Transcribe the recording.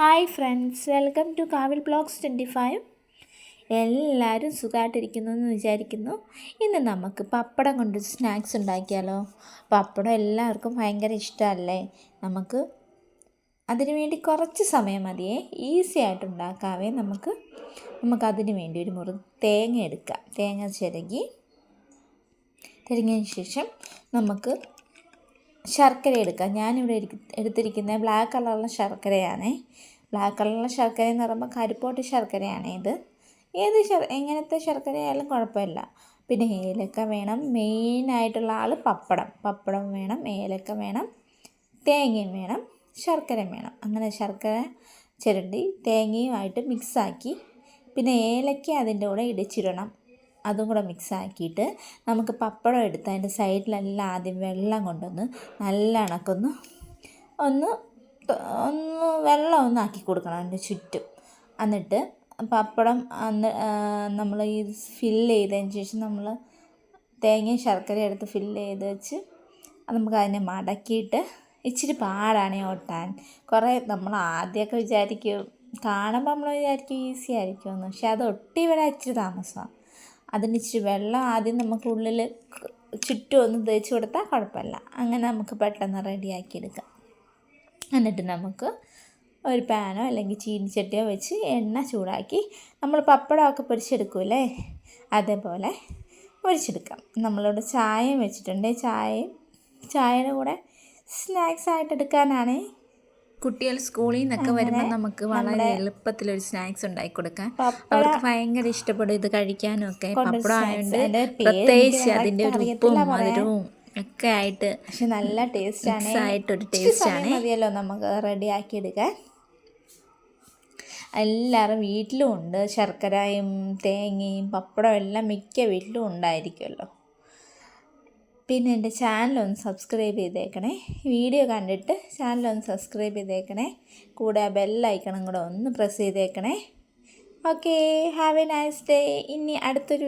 Hi friends welcome to Kavil blogs twenty five. എല്ലാവരും സുഖമായിട്ടിരിക്കുന്നു എന്ന് വിചാരിക്കുന്നു. ഇന്ന് നമുക്ക് പപ്പടം കൊണ്ട് സ്നാക്സ് ഉണ്ടാക്കിയാലോ? പപ്പടം എല്ലാവർക്കും ഭയങ്കര ഇഷ്ടമല്ലേ? നമുക്ക് അതിനു വേണ്ടി കുറച്ച് സമയം മതിയേ. ഈസി ആയിട്ട് ഉണ്ടാക്കാവേ നമുക്ക്. നമുക്കതിന് വേണ്ടി ഒരു മുറി തേങ്ങ എടുക്കാം. തേങ്ങ ചിരകി തിരിഞ്ഞതിന് ശേഷം നമുക്ക് ശർക്കര എടുക്കാം ഞാനിവിടെ എടുത്തിരിക്കുന്നത് ബ്ലാക്ക് കളറുള്ള ശർക്കരയാണേ. ബ്ലാക്ക് കളറുള്ള ശർക്കര എന്ന് പറയുമ്പോൾ കരിപ്പോട്ട് ശർക്കരയാണ് ഇത്. ഏത് ശർ എങ്ങനത്തെ ശർക്കരയായാലും കുഴപ്പമില്ല. പിന്നെ ഏലക്ക വേണം. മെയിനായിട്ടുള്ള ആൾ പപ്പടം. പപ്പടം വേണം ഏലക്ക വേണം തേങ്ങയും വേണം ശർക്കര വേണം. അങ്ങനെ ശർക്കര ചിരണ്ടി തേങ്ങയുമായിട്ട് മിക്സാക്കി പിന്നെ ഏലക്ക അതിന്റെ കൂടെ ഇടിച്ചിടണം. അതും കൂടെ മിക്സ് ആക്കിയിട്ട് നമുക്ക് പപ്പടം എടുത്ത് അതിന്റെ സൈഡിലെല്ലാം ആദ്യം വെള്ളം കൊണ്ടൊന്ന് നല്ല ഇണക്കൊന്ന് ഒന്ന് ഒന്ന് വെള്ളം ഒന്ന് ആക്കി കൊടുക്കണം അതിന്റെ ചുറ്റും. എന്നിട്ട് പപ്പടം അന്ന് നമ്മൾ ഈ ഫില്ല് ചെയ്തതിന് ശേഷം നമ്മൾ തേങ്ങയും ശർക്കര എടുത്ത് ഫില്ല് ചെയ്ത് വെച്ച് നമുക്ക് അതിനെ മടക്കിയിട്ട് ഇച്ചിരി പാടാണ് ഓട്ടാൻ. കുറേ നമ്മൾ ആദ്യമൊക്കെ വിചാരിക്കും കാണുമ്പോൾ നമ്മൾ വിചാരിക്കും ഈസി ആയിരിക്കുമെന്ന്. പക്ഷെ അത് ഒട്ടി വരാൻ ഇച്ചിരി താമസമാണ് അതിന് ഇച്ചിരി വെള്ളം ആദ്യം നമുക്ക് ഉള്ളിൽ ചുറ്റും ഒന്ന് തേച്ച് കൊടുത്താൽ കുഴപ്പമില്ല. അങ്ങനെ നമുക്ക് പെട്ടെന്ന് റെഡിയാക്കി എടുക്കാം എന്നിട്ട് നമുക്ക് ഒരു പാനോ അല്ലെങ്കിൽ ചീനിച്ചട്ടിയോ വെച്ച് എണ്ണ ചൂടാക്കി നമ്മൾ പപ്പടമൊക്കെ പൊരിച്ചെടുക്കൂലേ അതേപോലെ പൊരിച്ചെടുക്കാം. നമ്മളിവിടെ ചായയും വെച്ചിട്ടുണ്ട്. ചായയും ചായയുടെ കൂടെ സ്നാക്സ് ആയിട്ട് എടുക്കാനാണ് കുട്ടികൾ സ്കൂളിൽ നിന്നൊക്കെ വരുമ്പോൾ നമുക്ക് വളരെ എളുപ്പത്തിൽ ഒരു സ്നാക്സ് ഉണ്ടാക്കി കൊടുക്കാൻ അവർക്ക് ഭയങ്കര ഇഷ്ടപ്പെടും ഇത് കഴിക്കാനും ഒക്കെ പപ്പടം ആയതുകൊണ്ട് പ്രത്യേകിച്ച് അതിന്റെ ഒരു ഉപ്പും മധുരവും ഒക്കെ ആയിട്ട് പക്ഷെ നല്ല ടേസ്റ്റ് ആണ്. ആയിട്ടൊരു ടേസ്റ്റ് ആണ്. മതിയല്ലോ നമുക്ക് റെഡി ആക്കി എടുക്കാൻ എല്ലാവരും വീട്ടിലും ഉണ്ട്. ശർക്കരയും തേങ്ങയും പപ്പടവും എല്ലാം മിക്ക വീട്ടിലും ഉണ്ടായിരിക്കുമല്ലോ. പിന്നെ എന്റെ ചാനലൊന്ന് സബ്സ്ക്രൈബ് ചെയ്തേക്കണേ. വീഡിയോ കണ്ടിട്ട് ചാനലൊന്ന് സബ്സ്ക്രൈബ് ചെയ്തേക്കണേ. കൂടെ ആ ബെല്ലൈക്കണം കൂടെ ഒന്ന് പ്രസ് ചെയ്തേക്കണേ. Okay have a nice day. ഇനി അടുത്തൊരു